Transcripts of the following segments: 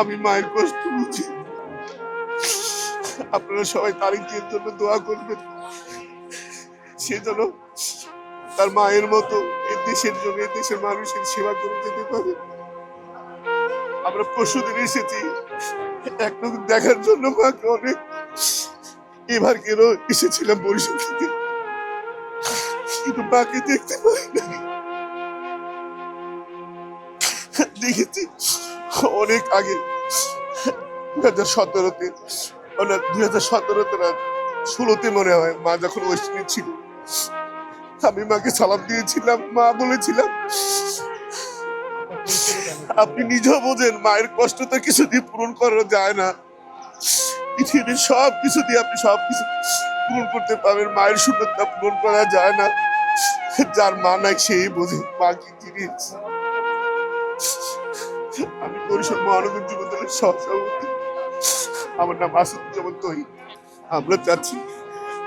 আমি মায়ের কষ্ট বুঝি। আপনারা সবাই তারিখের জন্য দোয়া করবেন। সে যেন তার মায়ের মতো এ দেশের জন্য, এই দেশের মানুষের সেবা করে যেতে পারে। আমরা পরশুদিন এসেছি। এক নজর দেখার জন্য মাকে অনেক এবার কেন এসেছিলাম বরিশাল থেকে। কিন্তু মাকে দেখতে পাই না দেখেছি। অনেক আগে দু হাজার সতেরোতে দুই হাজার সতেরোতে না, ষোলোতে মনে হয় মা যখন ওয়েস্টিনে ছিল, আমি মাকে সালাম দিয়েছিলাম, মা বলেছিলাম, আপনি নিজেও বোঝেন, মায়ের কষ্ট তো কিছু দিয়ে পূরণ করা যায় না। পৃথিবীর সব কিছু দিয়ে আপনি সব কিছু পূরণ করতে পারবেন, মায়ের সুন্দরতা পূরণ করা যায় না। যার মা নাই, সেই বোঝে, মা কি জিনিস? আমি পরিষদ মহানগর যুব দলের সহসভাপতি আমার নাম আসাদুজ্জামান তহিদ। আমরা চাচ্ছি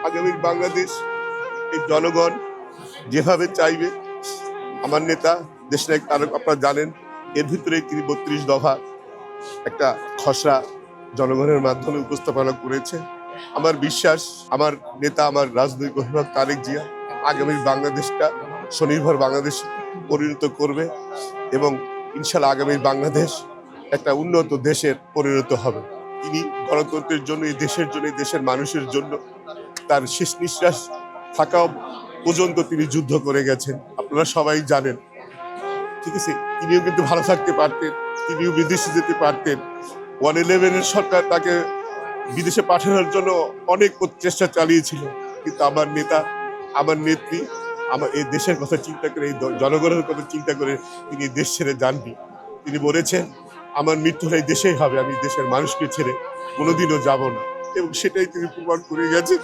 আগামীর বাংলাদেশ, এই জনগণ যেভাবে চাইবে, আমার নেতা দেশনায়ক তারক, আপনারা জানেন, এর ভিতরে তিনি বত্রিশ দফা একটা খসড়া জনগণের মাধ্যমে উপস্থাপনা করেছে। আমার বিশ্বাস, আমার নেতা, আমার রাজনৈতিক অভিভাবক তারেক জিয়া আগামীর বাংলাদেশটা স্বনির্ভর বাংলাদেশ পরিণত করবে এবং ইনশাল্লাহ আগামীর বাংলাদেশ একটা উন্নত দেশের পরিণত হবে। তিনি গণতন্ত্রের জন্য, এই দেশের জন্য দেশের মানুষের জন্য তার শেষ নিঃশ্বাস থাকা পর্যন্ত তিনি যুদ্ধ করে গেছেন। আপনারা সবাই জানেন। ঠিক আছে? তিনিও কিন্তু ভালো থাকতে পারতেন, তিনিও বিদেশে যেতে পারতেন। ওয়ান ইলেভেনের সরকার তাকে বিদেশে পাঠানোর জন্য অনেক চেষ্টা চালিয়েছিল। কিন্তু আমার নেতা, আমার নেত্রী আমার এই দেশের কথা চিন্তা করে, এই জনগণের কথা চিন্তা করে তিনি দেশ ছেড়ে যাননি। তিনি বলেছেন, আমার মৃত্যু হয় দেশেই হবে, আমি দেশের মানুষকে ছেড়ে কোনোদিনও যাব না। এবং সেটাই তিনি প্রমাণ করে গেছেন।